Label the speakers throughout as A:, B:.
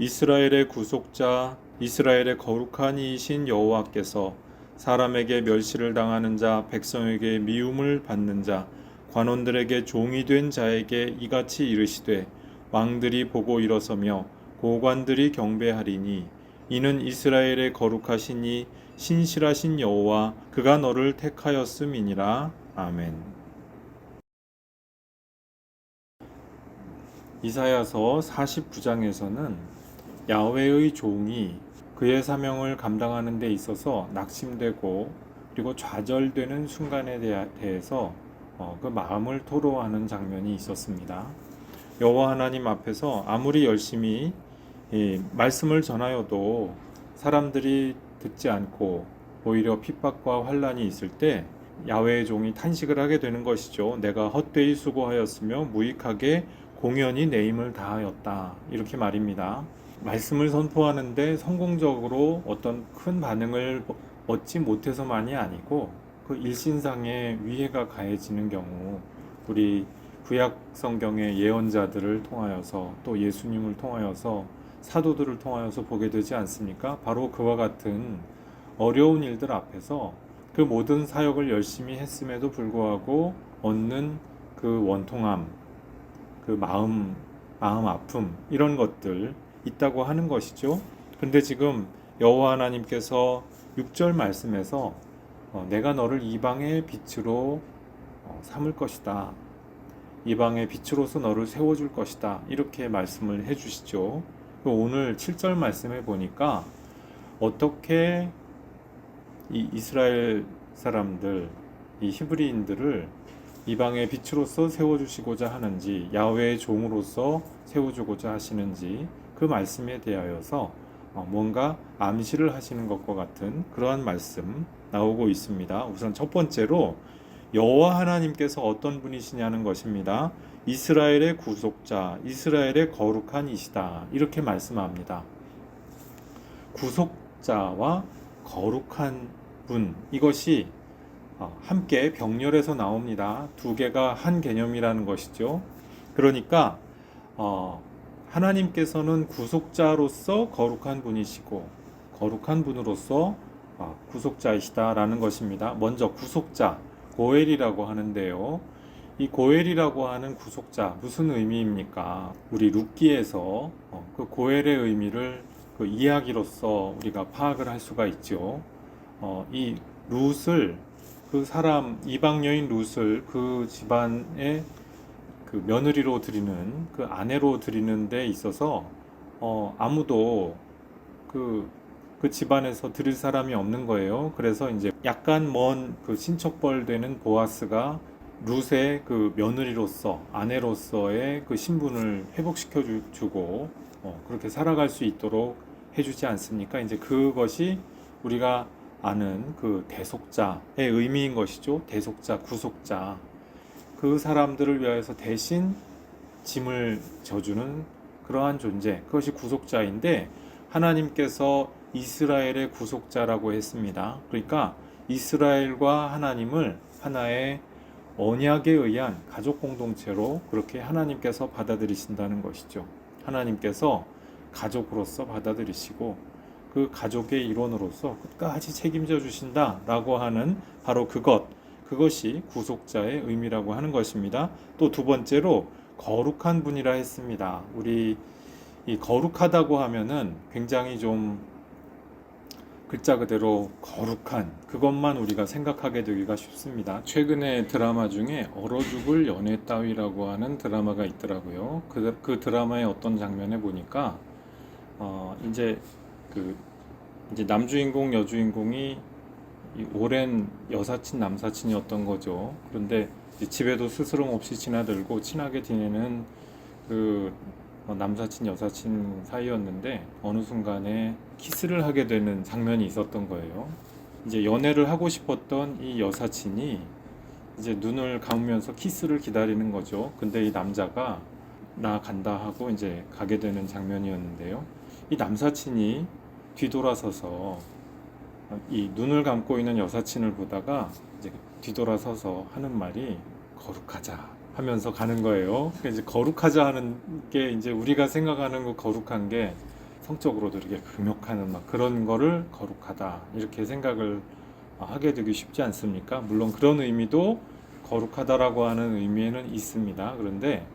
A: 이스라엘의 구속자 이스라엘의 거룩한 이이신 여호와께서 사람에게 멸시를 당하는 자 백성에게 미움을 받는 자 관원들에게 종이 된 자에게 이같이 이르시되 왕들이 보고 일어서며 고관들이 경배하리니 이는 이스라엘의 거룩하시니 신실하신 여호와 그가 너를 택하였음이니라 아멘. 이사야서 49장에서는 야훼의 종이 그의 사명을 감당하는 데 있어서 낙심되고 그리고 좌절되는 순간에 대해서 어, 그 마음을 토로하는 장면이 있었습니다. 여호와 하나님 앞에서 아무리 열심히 이 말씀을 전하여도 사람들이 듣지 않고 오히려 핍박과 환란이 있을 때 야훼의 종이 탄식을 하게 되는 것이죠. 내가 헛되이 수고하였으며 무익하게 공연히 내 힘을 다하였다. 이렇게 말입니다. 말씀을 선포하는데 성공적으로 어떤 큰 반응을 얻지 못해서만이 아니고 그 일신상의 위해가 가해지는 경우 우리 구약 성경의 예언자들을 통하여서 또 예수님을 통하여서 사도들을 통하여서 보게 되지 않습니까? 바로 그와 같은 어려운 일들 앞에서 그 모든 사역을 열심히 했음에도 불구하고 얻는 그 원통함, 그 마음, 마음 아픔 이런 것들 있다고 하는 것이죠. 근데 지금 여호와 하나님께서 6절 말씀에서 어, 내가 너를 이방의 빛으로 어, 삼을 것이다. 이방의 빛으로서 너를 세워줄 것이다. 이렇게 말씀을 해주시죠. 그 오늘 7절 말씀에 보니까 어떻게 이 이스라엘 사람들, 이 히브리인들을 이방의 빛으로서 세워주시고자 하는지, 야훼의 종으로서 세워주고자 하시는지 그 말씀에 대하여서 어, 뭔가 암시를 하시는 것과 같은 그러한 말씀 나오고 있습니다. 우선 첫 번째로 여호와 하나님께서 어떤 분이시냐는 것입니다. 이스라엘의 구속자, 이스라엘의 거룩한 이시다. 이렇게 말씀합니다. 구속자와 거룩한 분 이것이 어, 함께 병렬에서 나옵니다. 두 개가 한 개념이라는 것이죠. 그러니까 어, 하나님께서는 구속자로서 거룩한 분이시고 거룩한 분으로서 어, 구속자이시다라는 것입니다. 먼저 구속자 고엘이라고 하는데요. 이 고엘이라고 하는 구속자 무슨 의미입니까? 우리 룻기에서 어, 그 고엘의 의미를 그 이야기로서 우리가 파악을 할 수가 있죠. 어, 이 룻을 그 사람 이방 여인 룻을 그 집안의 그 며느리로 드리는 그 아내로 드리는 데 있어서 어, 아무도 그, 그 집안에서 드릴 사람이 없는 거예요. 그래서 이제 약간 먼 그 친척벌 되는 보아스가 룻의 그 며느리로서 아내로서의 그 신분을 회복시켜 주- 주고 어, 그렇게 살아갈 수 있도록 해주지 않습니까? 이제 그것이 우리가 아는 그 대속자의 의미인 것이죠. 대속자, 구속자. 그 사람들을 위하여서 대신 짐을 져주는 그러한 존재. 그것이 구속자인데 하나님께서 이스라엘의 구속자라고 했습니다. 그러니까 이스라엘과 하나님을 하나의 언약에 의한 가족 공동체로 그렇게 하나님께서 받아들이신다는 것이죠. 하나님께서 가족으로서 받아들이시고 그 가족의 일원으로서 끝까지 책임져 주신다라고 하는 바로 그것 그것이 구속자의 의미라고 하는 것입니다. 또 두 번째로 거룩한 분이라 했습니다. 우리 이 거룩하다고 하면은 굉장히 좀 글자 그대로 거룩한 그것만 우리가 생각하게 되기가 쉽습니다. 최근에 드라마 중에 얼어 죽을 연애 따위라고 하는 드라마가 있더라고요. 그, 그 드라마의 어떤 장면에 보니까 어 이제 그 이제 남주인공 여주인공이 이 오랜 여사친 남사친이었던 거죠. 그런데 집에도 스스럼 없이 지나들고 친하게 지내는 그 어, 남사친 여사친 사이였는데 어느 순간에 키스를 하게 되는 장면이 있었던 거예요. 이제 연애를 하고 싶었던 이 여사친이 이제 눈을 감으면서 키스를 기다리는 거죠. 근데 이 남자가 나 간다 하고 이제 가게 되는 장면이었는데요. 이 남사친이 뒤돌아서서 이 눈을 감고 있는 여사친을 보다가 이제 뒤돌아서서 하는 말이 거룩하자 하면서 가는 거예요. 그러니까 이제 거룩하자 하는 게 이제 우리가 생각하는 그 거룩한 게 성적으로도 이렇게 금욕하는 막 그런 거를 거룩하다 이렇게 생각을 하게 되기 쉽지 않습니까? 물론 그런 의미도 거룩하다라고 하는 의미에는 있습니다. 그런데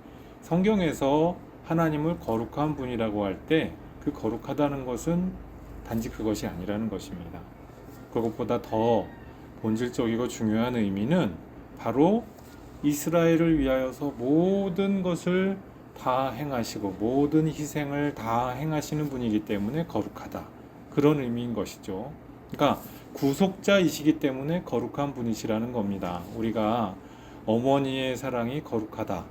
A: 성경에서 하나님을 거룩한 분이라고 할 때 그 거룩하다는 것은 단지 그것이 아니라는 것입니다. 그것보다 더 본질적이고 중요한 의미는 바로 이스라엘을 위하여서 모든 것을 다 행하시고 모든 희생을 다 행하시는 분이기 때문에 거룩하다. 그런 의미인 것이죠. 그러니까 구속자이시기 때문에 거룩한 분이시라는 겁니다. 우리가 어머니의 사랑이 거룩하다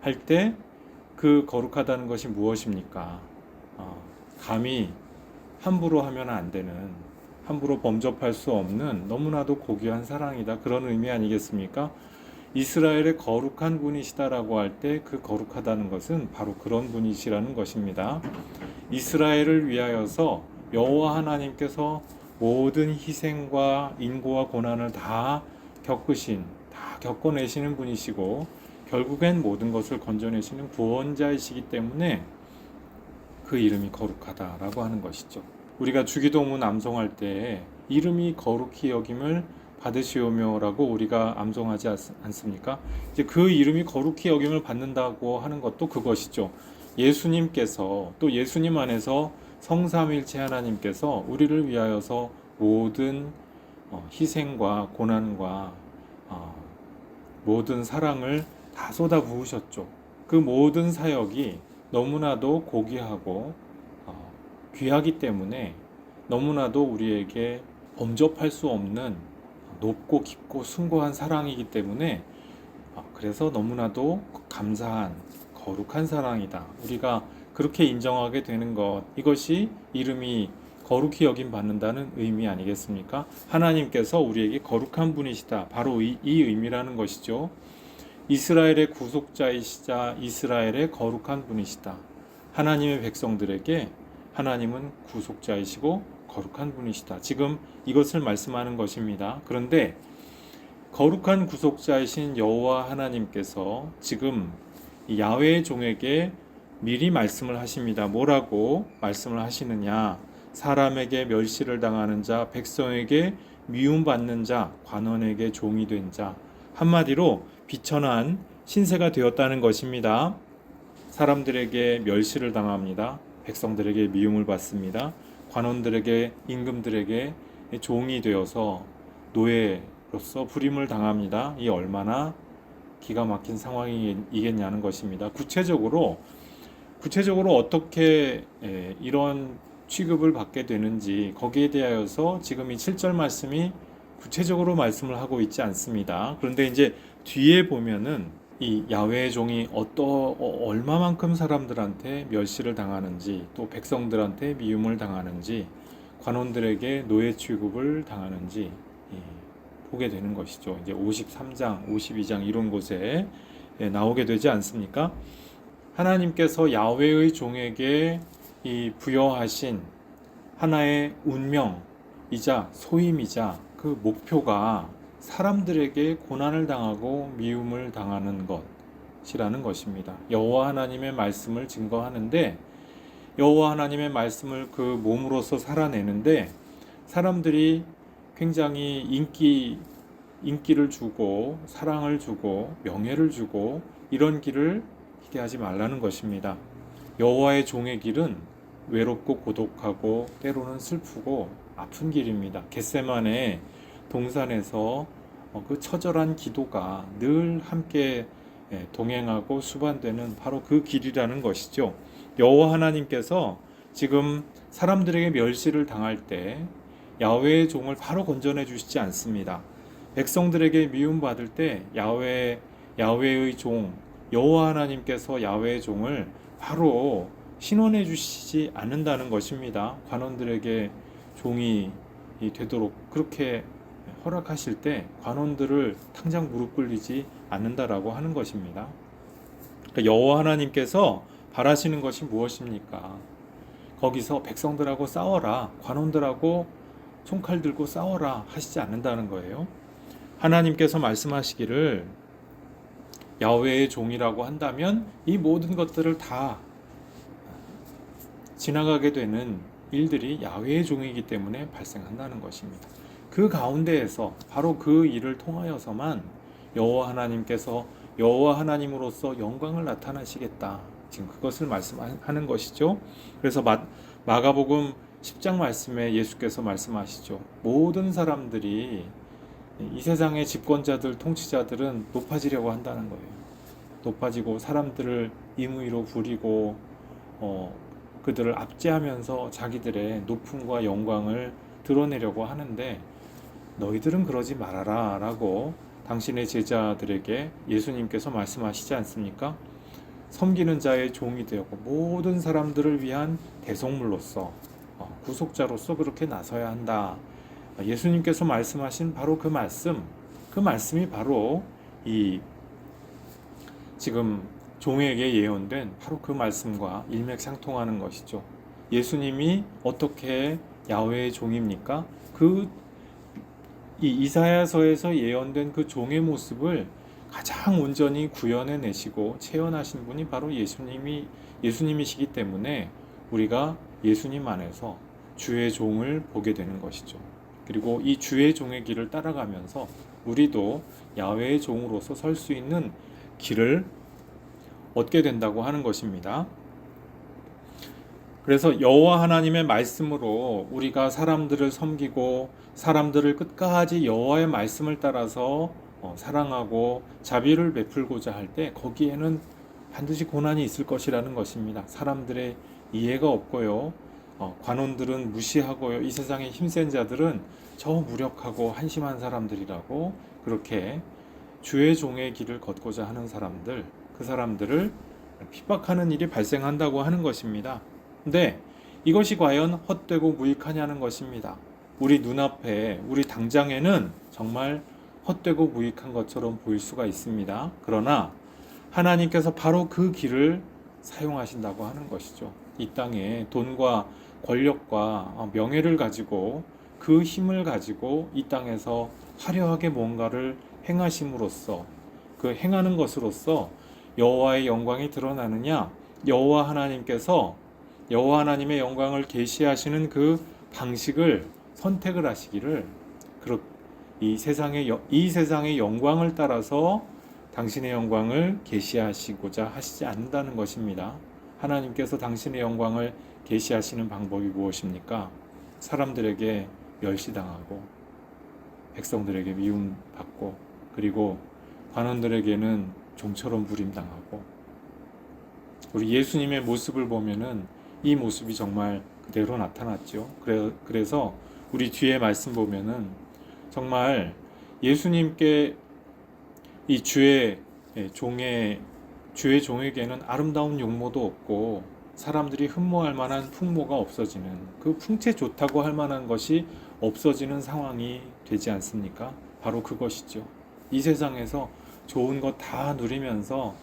A: 할 때 그 거룩하다는 것이 무엇입니까? 어, 감히 함부로 하면 안 되는 함부로 범접할 수 없는 너무나도 고귀한 사랑이다 그런 의미 아니겠습니까? 이스라엘의 거룩한 분이시다라고 할 때 그 거룩하다는 것은 바로 그런 분이시라는 것입니다. 이스라엘을 위하여서 여호와 하나님께서 모든 희생과 인고와 고난을 다 겪으신 다 겪어내시는 분이시고 결국엔 모든 것을 건져내시는 구원자이시기 때문에 그 이름이 거룩하다라고 하는 것이죠. 우리가 주기도문 암송할 때 이름이 거룩히 여김을 받으시오며라고 우리가 암송하지 않습니까? 이제 그 이름이 거룩히 여김을 받는다고 하는 것도 그것이죠. 예수님께서 또 예수님 안에서 성삼일체 하나님께서 우리를 위하여서 모든 어, 희생과 고난과 어, 모든 사랑을 다 쏟아 부으셨죠. 그 모든 사역이 너무나도 고귀하고 어, 귀하기 때문에 너무나도 우리에게 범접할 수 없는 높고 깊고 숭고한 사랑이기 때문에 어, 그래서 너무나도 감사한 거룩한 사랑이다. 우리가 그렇게 인정하게 되는 것 이것이 이름이 거룩히 여김 받는다는 의미 아니겠습니까? 하나님께서 우리에게 거룩한 분이시다. 바로 이, 이 의미라는 것이죠. 이스라엘의 구속자이시자 이스라엘의 거룩한 분이시다. 하나님의 백성들에게 하나님은 구속자이시고 거룩한 분이시다. 지금 이것을 말씀하는 것입니다. 그런데 거룩한 구속자이신 여호와 하나님께서 지금 야훼의 종에게 미리 말씀을 하십니다. 뭐라고 말씀을 하시느냐? 사람에게 멸시를 당하는 자, 백성에게 미움받는 자, 관원에게 종이 된 자. 한마디로 비천한 신세가 되었다는 것입니다. 사람들에게 멸시를 당합니다. 백성들에게 미움을 받습니다. 관원들에게 임금들에게 종이 되어서 노예로서 불임을 당합니다. 이 얼마나 기가 막힌 상황이겠냐는 것입니다. 구체적으로 구체적으로 어떻게 이런 취급을 받게 되는지 거기에 대하여서 지금 이 7절 말씀이 구체적으로 말씀을 하고 있지 않습니다. 그런데 이제 뒤에 보면은 이 야외의 종이 어떠 어, 얼마만큼 사람들한테 멸시를 당하는지 또 백성들한테 미움을 당하는지 관원들에게 노예 취급을 당하는지 예, 보게 되는 것이죠. 이제 53장, 52장 이런 곳에 예, 나오게 되지 않습니까? 하나님께서 야외의 종에게 이 부여하신 하나의 운명이자 소임이자 그 목표가 사람들에게 고난을 당하고 미움을 당하는 것이라는 것입니다. 여호와 하나님의 말씀을 증거하는데 여호와 하나님의 말씀을 그 몸으로서 살아내는데 사람들이 굉장히 인기 인기를 주고 사랑을 주고 명예를 주고 이런 길을 기대하지 말라는 것입니다. 여호와의 종의 길은 외롭고 고독하고 때로는 슬프고 아픈 길입니다. 겟세만의 동산에서 어, 그 처절한 기도가 늘 함께 예, 동행하고 수반되는 바로 그 길이라는 것이죠. 여호와 하나님께서 지금 사람들에게 멸시를 당할 때 야훼의 종을 바로 건져내 주시지 않습니다. 백성들에게 미움 받을 때 야훼 야훼의 종 여호와 하나님께서 야훼의 종을 바로 신원해 주시지 않는다는 것입니다. 관원들에게 종이 되도록 그렇게 허락하실 때 관원들을 당장 무릎 꿇리지 않는다라고 하는 것입니다. 그러니까 여호와 하나님께서 바라시는 것이 무엇입니까? 거기서 백성들하고 싸워라, 관원들하고 총칼 들고 싸워라 하시지 않는다는 거예요. 하나님께서 말씀하시기를 야훼의 종이라고 한다면 이 모든 것들을 다 지나가게 되는 일들이 야훼의 종이기 때문에 발생한다는 것입니다. 그 가운데에서 바로 그 일을 통하여서만 여호와 하나님께서 여호와 하나님으로서 영광을 나타나시겠다. 지금 그것을 말씀하는 것이죠. 그래서 마, 마가복음 10장 말씀에 예수께서 말씀하시죠. 모든 사람들이 이 세상의 집권자들, 통치자들은 높아지려고 한다는 거예요. 높아지고 사람들을 임의로 부리고 어, 그들을 압제하면서 자기들의 높음과 영광을 드러내려고 하는데 너희들은 그러지 말아라 라고 당신의 제자들에게 예수님께서 말씀하시지 않습니까? 섬기는 자의 종이 되었고 모든 사람들을 위한 대속물로서 어, 구속자로서 그렇게 나서야 한다. 예수님께서 말씀하신 바로 그 말씀, 그 말씀이 바로 이 지금 종에게 예언된 바로 그 말씀과 일맥상통하는 것이죠. 예수님이 어떻게 야훼의 종입니까? 그 이 이사야서에서 예언된 그 종의 모습을 가장 온전히 구현해 내시고 체현하신 분이 바로 예수님이 예수님이시기 때문에 우리가 예수님 안에서 주의 종을 보게 되는 것이죠. 그리고 이 주의 종의 길을 따라가면서 우리도 야훼의 종으로서 설 수 있는 길을 얻게 된다고 하는 것입니다. 그래서 여호와 하나님의 말씀으로 우리가 사람들을 섬기고 사람들을 끝까지 여호와의 말씀을 따라서 어, 사랑하고 자비를 베풀고자 할 때 거기에는 반드시 고난이 있을 것이라는 것입니다. 사람들의 이해가 없고요. 어, 관원들은 무시하고요. 이 세상의 힘센 자들은 저 무력하고 한심한 사람들이라고 그렇게 주의 종의 길을 걷고자 하는 사람들, 그 사람들을 핍박하는 일이 발생한다고 하는 것입니다. 근데 이것이 과연 헛되고 무익하냐는 것입니다. 우리 눈앞에, 우리 당장에는 정말 헛되고 무익한 것처럼 보일 수가 있습니다. 그러나 하나님께서 바로 그 길을 사용하신다고 하는 것이죠. 이 땅에 돈과 권력과 명예를 가지고 그 힘을 가지고 이 땅에서 화려하게 뭔가를 행하심으로써 그 행하는 것으로써 여호와의 영광이 드러나느냐 여호와 하나님께서 여호와 하나님의 영광을 계시하시는 그 방식을 선택을 하시기를 이 세상의 이 세상의 영광을 따라서 당신의 영광을 계시하시고자 하시지 않는다는 것입니다. 하나님께서 당신의 영광을 계시하시는 방법이 무엇입니까? 사람들에게 멸시당하고 백성들에게 미움받고 그리고 관원들에게는 종처럼 부림당하고 우리 예수님의 모습을 보면은 이 모습이 정말 그대로 나타났죠. 그래, 그래 서 우리 뒤에 말씀 보면은 정말 예수님께 이 주의 예, 종의 주의 종에게는 아름다운 용모도 없고 사람들이 흠모할 만한 풍모가 없어지는 그 풍채 좋다고 할 만한 것이 없어지는 상황이 되지 않습니까? 바로 그것이죠. 이 세상에서 좋은 것 다 누리면서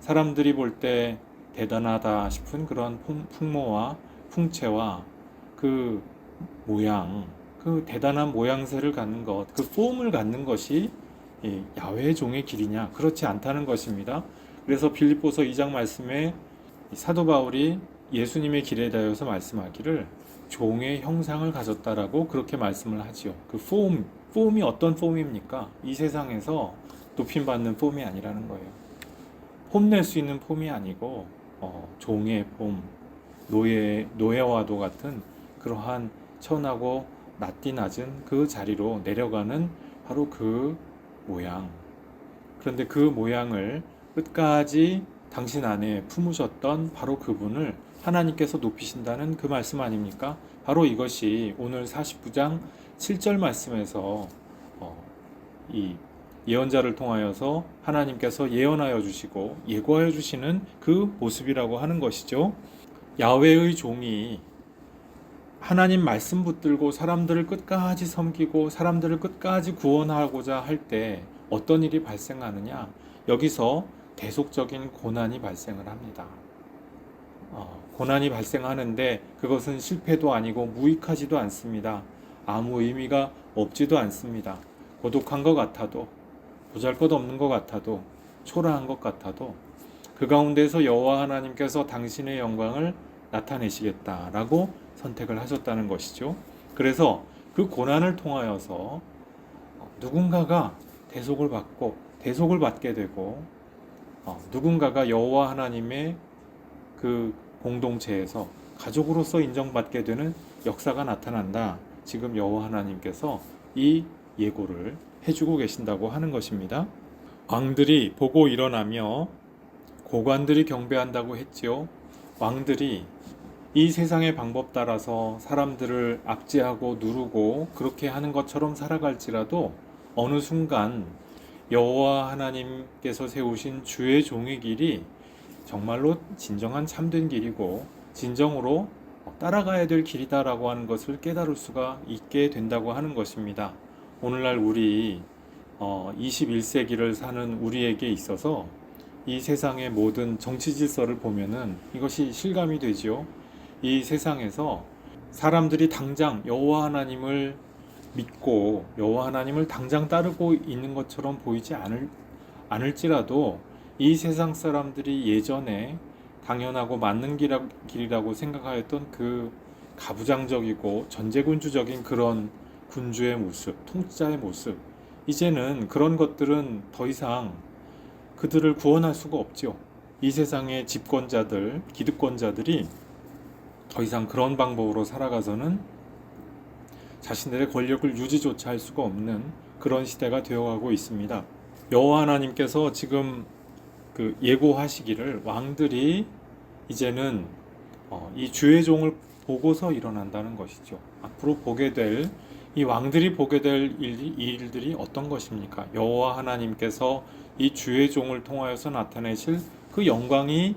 A: 사람들이 볼때 대단하다 싶은 그런 풍모와 풍채와 그 모양, 그 대단한 모양새를 갖는 것, 그 폼을 갖는 것이 야외 종의 길이냐? 그렇지 않다는 것입니다. 그래서 빌립보서 2장 말씀에 사도 바울이 예수님의 길에 대하여서 말씀하기를 종의 형상을 가졌다라고 그렇게 말씀을 하지요. 그 폼, 폼이 어떤 폼입니까? 이 세상에서 높임 받는 폼이 아니라는 거예요. 폼낼 수 있는 폼이 아니고 어, 종의 폼, 노예 노예와도 같은 그러한 천하고 낮디 낮은 그 자리로 내려가는 바로 그 모양. 그런데 그 모양을 끝까지 당신 안에 품으셨던 바로 그분을 하나님께서 높이신다는 그 말씀 아닙니까? 바로 이것이 오늘 49장 7절 말씀에서 어, 이 예언자를 통하여서 하나님께서 예언하여 주시고 예고하여 주시는 그 모습이라고 하는 것이죠. 야훼의 종이 하나님 말씀 붙들고 사람들을 끝까지 섬기고 사람들을 끝까지 구원하고자 할 때 어떤 일이 발생하느냐? 여기서 계속적인 고난이 발생을 합니다. 어, 고난이 발생하는데 그것은 실패도 아니고 무익하지도 않습니다. 아무 의미가 없지도 않습니다. 고독한 것 같아도 보잘 것 없는 것 같아도 초라한 것 같아도 그 가운데서 여호와 하나님께서 당신의 영광을 나타내시겠다라고 선택을 하셨다는 것이죠. 그래서 그 고난을 통하여서 누군가가 대속을 받고 대속을 받게 되고 어, 누군가가 여호와 하나님의 그 공동체에서 가족으로서 인정받게 되는 역사가 나타난다. 지금 여호와 하나님께서 이 예고를 해주고 계신다고 하는 것입니다. 왕들이 보고 일어나며 고관들이 경배한다고 했지요. 왕들이 이 세상의 방법 따라서 사람들을 압제하고 누르고 그렇게 하는 것처럼 살아갈지라도 어느 순간 여호와 하나님께서 세우신 주의 종의 길이 정말로 진정한 참된 길이고 진정으로 따라가야 될 길이다라고 하는 것을 깨달을 수가 있게 된다고 하는 것입니다. 오늘날 우리 21세기를 사는 우리에게 있어서 이 세상의 모든 정치 질서를 보면은 이것이 실감이 되지요. 이 세상에서 사람들이 당장 여호와 하나님을 믿고 여호와 하나님을 당장 따르고 있는 것처럼 보이지 않을 않을지라도 이 세상 사람들이 예전에 당연하고 맞는 길이라- 길이라고 생각하였던 그 가부장적이고 전제군주적인 그런 군주의 모습, 통치자의 모습, 이제는 그런 것들은 더 이상 그들을 구원할 수가 없지요. 이 세상의 집권자들, 기득권자들이 더 이상 그런 방법으로 살아가서는 자신들의 권력을 유지조차 할 수가 없는 그런 시대가 되어가고 있습니다. 여호와 하나님께서 지금 그 예고하시기를 왕들이 이제는 어, 이 주의 종을 보고서 일어난다는 것이죠. 앞으로 보게 될 이 왕들이 보게 될 일, 일들이 어떤 것입니까? 여호와 하나님께서 이 주의 종을 통하여서 나타내실 그 영광이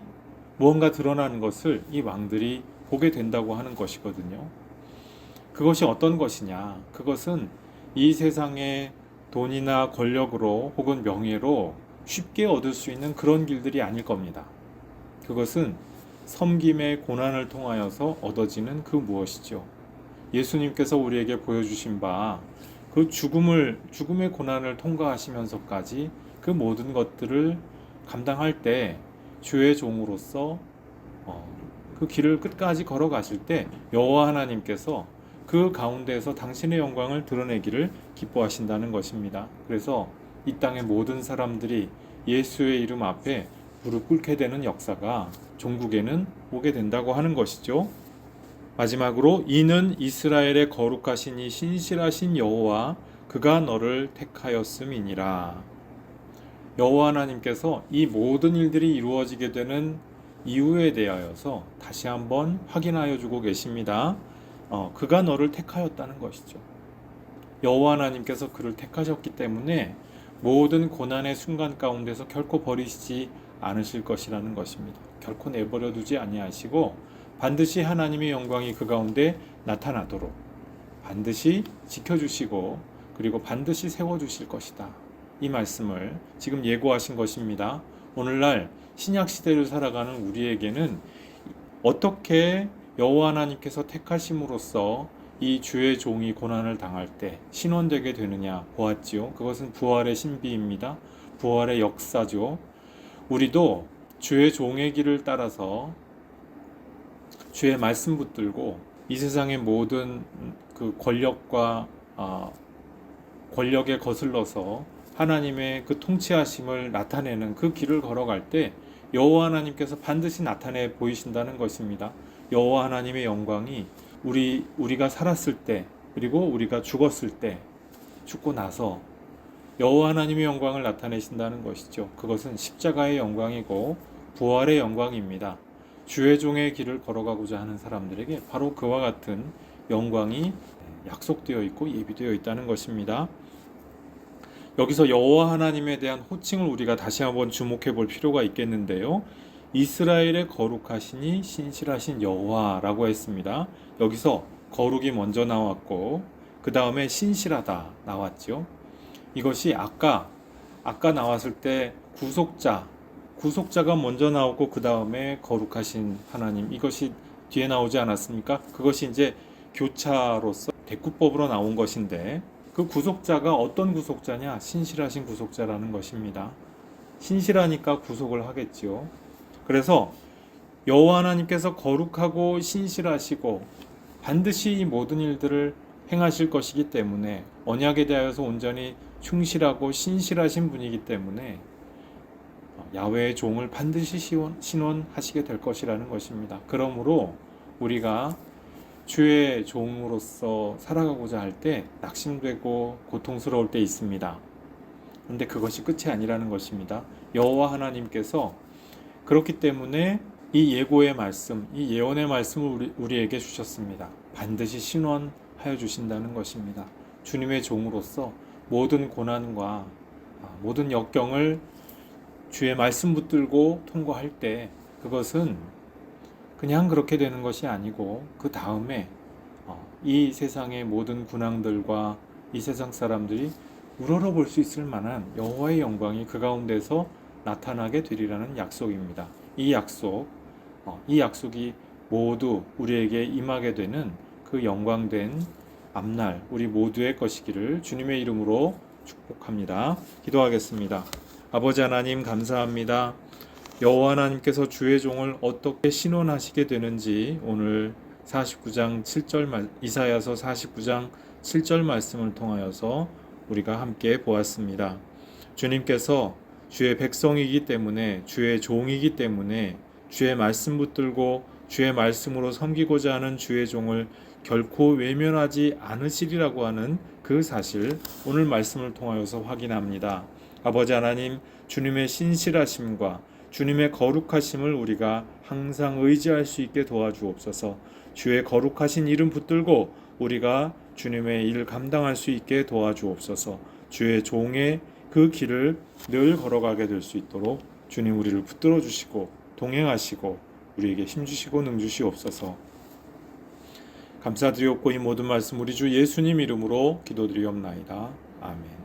A: 무언가 드러나는 것을 이 왕들이 보게 된다고 하는 것이거든요. 그것이 어떤 것이냐? 그것은 이 세상의 돈이나 권력으로 혹은 명예로 쉽게 얻을 수 있는 그런 길들이 아닐 겁니다. 그것은 섬김의 고난을 통하여서 얻어지는 그 무엇이죠? 예수님께서 우리에게 보여주신 바 그 죽음을 죽음의 고난을 통과하시면서까지 그 모든 것들을 감당할 때 주의 종으로서 어, 그 길을 끝까지 걸어가실 때 여호와 하나님께서 그 가운데에서 당신의 영광을 드러내기를 기뻐하신다는 것입니다. 그래서 이 땅의 모든 사람들이 예수의 이름 앞에 무릎 꿇게 되는 역사가 종국에는 오게 된다고 하는 것이죠. 마지막으로 이는 이스라엘의 거룩하신 이 신실하신 여호와 그가 너를 택하였음이니라. 여호와 하나님께서 이 모든 일들이 이루어지게 되는 이유에 대하여서 다시 한번 확인하여 주고 계십니다. 어, 그가 너를 택하였다는 것이죠. 여호와 하나님께서 그를 택하셨기 때문에 모든 고난의 순간 가운데서 결코 버리시지 않으실 것이라는 것입니다. 결코 내버려 두지 아니하시고 반드시 하나님의 영광이 그 가운데 나타나도록 반드시 지켜주시고 그리고 반드시 세워주실 것이다. 이 말씀을 지금 예고하신 것입니다. 오늘날 신약 시대를 살아가는 우리에게는 어떻게 여호와 하나님께서 택하심으로써 이 주의 종이 고난을 당할 때 신원되게 되느냐 보았지요. 그것은 부활의 신비입니다. 부활의 역사죠. 우리도 주의 종의 길을 따라서 주의 말씀 붙들고 이 세상의 모든 그 권력과 아, 권력에 거슬러서 하나님의 그 통치하심을 나타내는 그 길을 걸어갈 때 여호와 하나님께서 반드시 나타내 보이신다는 것입니다. 여호와 하나님의 영광이 우리 우리가 살았을 때 그리고 우리가 죽었을 때 죽고 나서 여호와 하나님의 영광을 나타내신다는 것이죠. 그것은 십자가의 영광이고 부활의 영광입니다. 주의 종의 길을 걸어가고자 하는 사람들에게 바로 그와 같은 영광이 약속되어 있고 예비되어 있다는 것입니다. 여기서 여호와 하나님에 대한 호칭을 우리가 다시 한번 주목해 볼 필요가 있겠는데요. 이스라엘의 거룩하시니 신실하신 여호와라고 했습니다. 여기서 거룩이 먼저 나왔고 그 다음에 신실하다 나왔죠. 이것이 아까 아까 나왔을 때 구속자 구속자가 먼저 나오고 그 다음에 거룩하신 하나님 이것이 뒤에 나오지 않았습니까? 그것이 이제 교차로서 대구법으로 나온 것인데 그 구속자가 어떤 구속자냐? 신실하신 구속자라는 것입니다. 신실하니까 구속을 하겠지요. 그래서 여호와 하나님께서 거룩하고 신실하시고 반드시 이 모든 일들을 행하실 것이기 때문에 언약에 대하여서 온전히 충실하고 신실하신 분이기 때문에 야외의 종을 반드시 신원하시게 될 것이라는 것입니다. 그러므로 우리가 주의 종으로서 살아가고자 할 때 낙심되고 고통스러울 때 있습니다. 그런데 그것이 끝이 아니라는 것입니다. 여호와 하나님께서 그렇기 때문에 이 예고의 말씀, 이 예언의 말씀을 우리, 우리에게 주셨습니다. 반드시 신원하여 주신다는 것입니다. 주님의 종으로서 모든 고난과 아, 모든 역경을 주의 말씀 붙들고 통과할 때 그것은 그냥 그렇게 되는 것이 아니고 그 다음에 어, 이 세상의 모든 군왕들과 이 세상 사람들이 우러러 볼 수 있을 만한 여호와의 영광이 그 가운데서 나타나게 되리라는 약속입니다. 이 약속, 어, 이 약속이 모두 우리에게 임하게 되는 그 영광된 앞날 우리 모두의 것이기를 주님의 이름으로 축복합니다. 기도하겠습니다. 아버지 하나님 감사합니다. 여호와 하나님께서 주의 종을 어떻게 신원하시게 되는지 오늘 49장 7절 말 이사야서 49장 7절 말씀을 통하여서 우리가 함께 보았습니다. 주님께서 주의 백성이기 때문에 주의 종이기 때문에 주의 말씀 붙들고 주의 말씀으로 섬기고자 하는 주의 종을 결코 외면하지 않으시리라고 하는 그 사실 오늘 말씀을 통하여서 확인합니다. 아버지 하나님 주님의 신실하심과 주님의 거룩하심을 우리가 항상 의지할 수 있게 도와주옵소서. 주의 거룩하신 이름 붙들고 우리가 주님의 일 감당할 수 있게 도와주옵소서. 주의 종의 그 길을 늘 걸어가게 될 수 있도록 주님 우리를 붙들어 주시고 동행하시고 우리에게 힘 주시고 능 주시옵소서. 감사드리옵고 이 모든 말씀 우리 주 예수님 이름으로 기도드리옵나이다. 아멘.